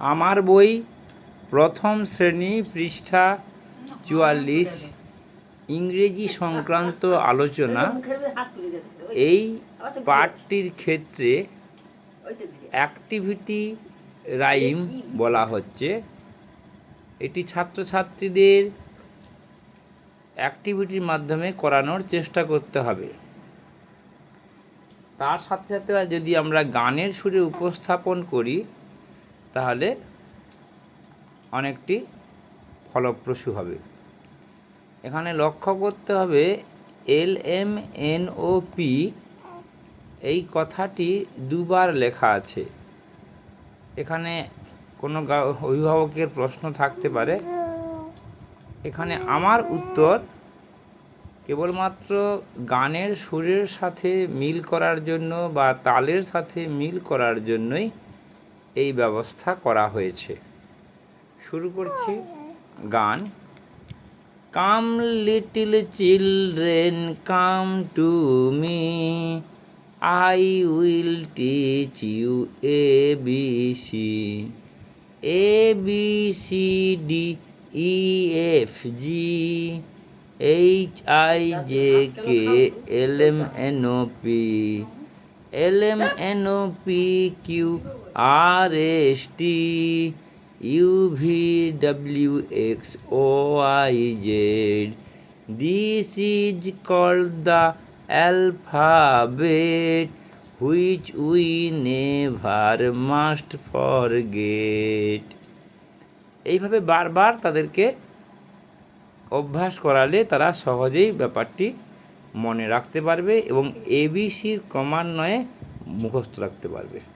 আমার বই প্রথম শ্রেণি পৃষ্ঠা চুয়াল্লিশ, ইংরেজি সংক্রান্ত আলোচনা, এই পাঠটির ক্ষেত্রে অ্যাক্টিভিটি রাইম বলা হচ্ছে। এটি ছাত্রছাত্রীদের অ্যাক্টিভিটির মাধ্যমে করানোর চেষ্টা করতে হবে। তার সাথে সাথে যদি আমরা গানের সুরে উপস্থাপন করি তাহলে অনেকটি ফলপ্রসূ হবে। এখানে লক্ষ্য করতে হবে L M N O P এই কথাটি দুবার লেখা আছে। এখানে কোনো অভিভাবকের প্রশ্ন থাকতে পারে। এখানে আমার উত্তর কেবলমাত্র গানের সুরের সাথে মিল করার জন্য বা তালের সাথে মিল করার জন্যই এই ব্যবস্থা করা হয়েছে। শুরু করছি গান। Come little children come to me I will teach you A B C A B C D E F G H I J K L M N O P L M N O P Q R S T U V W X Y Z this is called the alphabet which we never must forget এইভাবে বারবার তাদেরকে অভ্যাস করালে তারা সহজেই ব্যাপারটি মনে রাখতে পারবে এবং এবিসির ক্রমান্বয়ে মুখস্থ রাখতে পারবে।